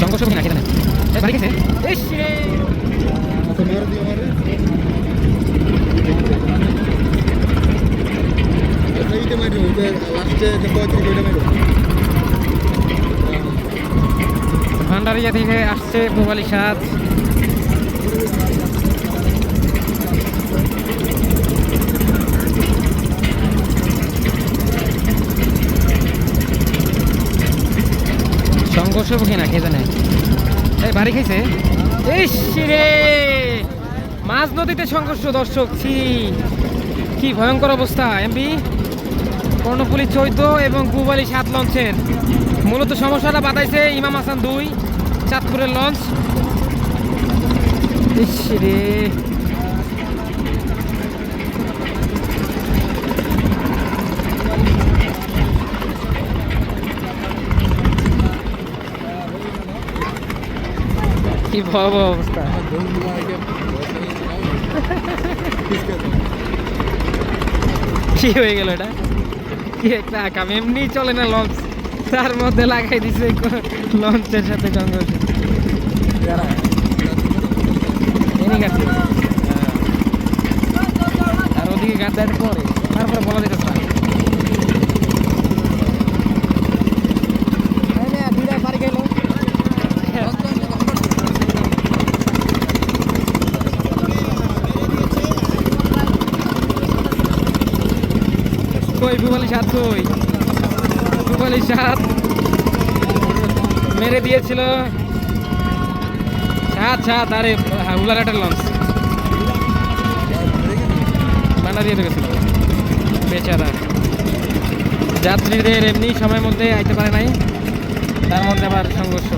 কিনা খেতে না এই বাড়ি গেছে? ভান্ডারিয়া থেকে আসছে মোবাইল সাত। সংঘর্ষ কি না কে জানে? এই, বাড়ি খাইছে? রে! মাঝ নদীতে সংঘর্ষ, দর্শক, ছি। কি ভয়ঙ্কর অবস্থা এমবি কর্ণফুলি চৈদ্দ এবং পুবালি সাত লঞ্চের। মূলত সমস্যাটা বাতাইছে ইমাম হাসান দুই, চাঁদপুরের লঞ্চ। ইস, রে! কি ভয়াবহ অবস্থা? কি হয়ে গেল এটা? কি একটা আকাম? এমনি চলে না লঞ্চ তার মধ্যে লাগাই দিছে লঞ্চের সাথে সংঘর্ষ। আর ওদিকে গাদ্দার পরে। তারপরে বলা যেতে পারে বাড়ি গেল কই ভুবালি সাত কই ভুবালি সাত। মেরে দিয়েছিল। সাত সাত, আরে উলারাটের লঞ্চ বানা দিয়ে গেছিল বেচারা। যাত্রীদের এমনি সময়ের মধ্যে আইতে পারে নাই। তার মধ্যে আবার সংঘর্ষ।